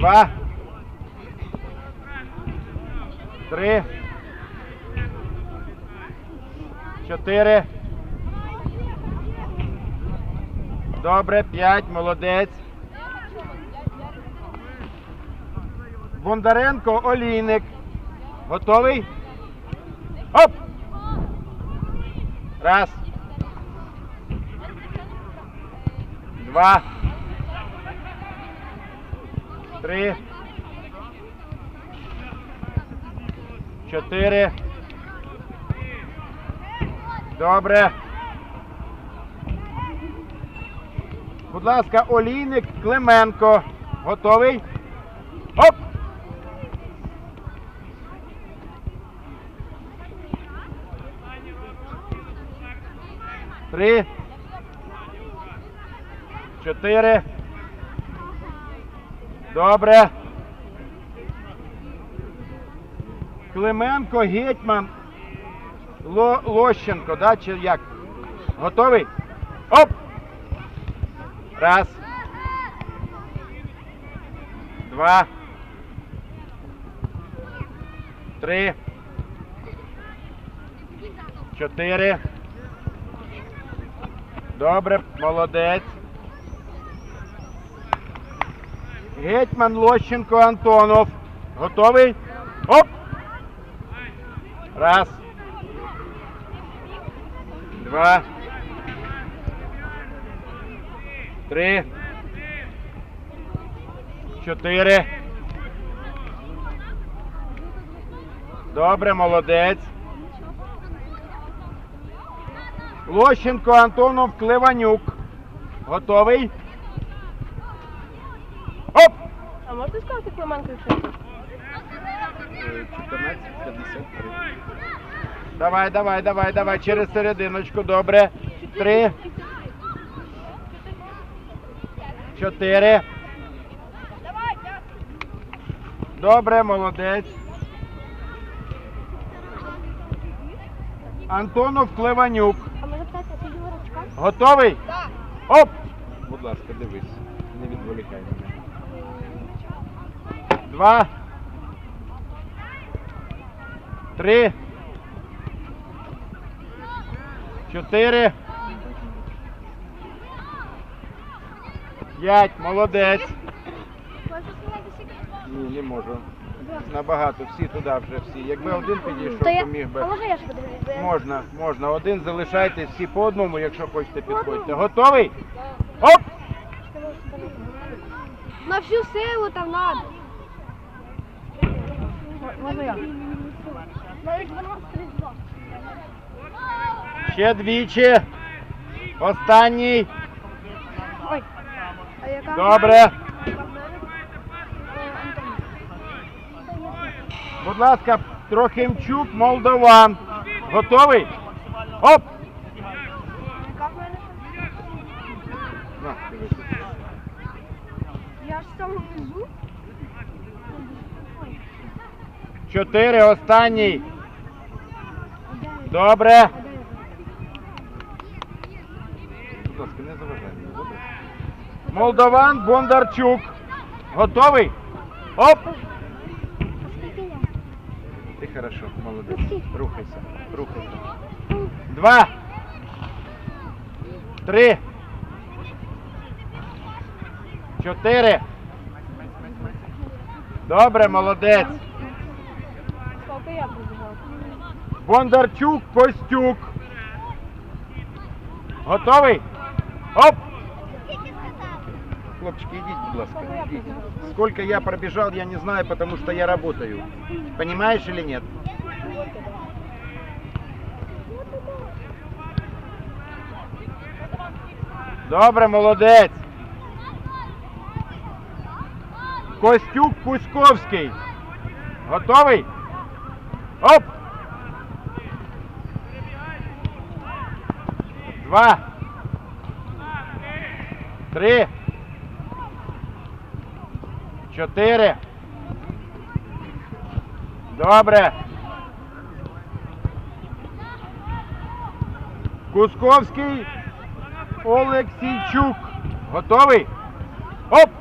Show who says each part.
Speaker 1: Два. Три. Чотири. Добре, п'ять, молодець. Бондаренко, Олійник. Готовий? Оп! Раз. Два. Три. Чотири. Добре. Будь ласка, олійник Клименко. Готовий? Оп! Три. Чотири. Добре. Клименко, Гетьман, Ло, Лощенко, да, чи як? Готовий? Оп! Раз. Два. Три. Чотири. Добре, молодець. Гетьман Лощенко Антонов. Готовий? Оп! Раз. Два. Три. Чотири. Добре, молодець. Лощенко Антонов Кливанюк. Готовий? Оп!
Speaker 2: А Клименко якщо?
Speaker 1: 14.53. Давай, давай, давай, давай, через серединочку, добре. Три. Чотири. Добре, молодець. Антонов Клеванюк. Готовий? Так. Оп! Будь ласка, дивись. Не відволікай мене. Два. Три. Чотири. П'ять. Молодець. Ні, не можу. Набагато. Всі туди вже всі. Якби один підійшов,
Speaker 2: То
Speaker 1: міг би.
Speaker 2: а може я ж подивлюсь?
Speaker 1: Можна, можна. Один залишайтесь всі по одному, якщо хочете підходьте. Готовий? Оп!
Speaker 2: На всю силу там надо. Можна я?
Speaker 1: Ще двічі. Останній.
Speaker 2: Ой.
Speaker 1: Добре. Будь ласка, Трохимчук, Молдован. Готовий? Оп!
Speaker 2: Я ж там внизу.
Speaker 1: Чотири, останній. Добре. Будь ласка, не заважай мені. Молдован, Бондарчук. Готовий? Оп! Ти хорошо, молодець. Рухайся, рухайся. Два. Три. Чотири. Добре, молодець.
Speaker 2: Скільки я?
Speaker 1: Бондарчук, Костюк. Готовий? Оп! Хлопчики, идите, будь ласка. идите. Сколько я пробежал, я не знаю, потому что я работаю. Понимаешь или нет? Добре, молодець. Костюк Пуськовський. Готовий? Оп! Два. Три. Чотири. Добре. Кусковський Олексійчук. Готовий? Оп!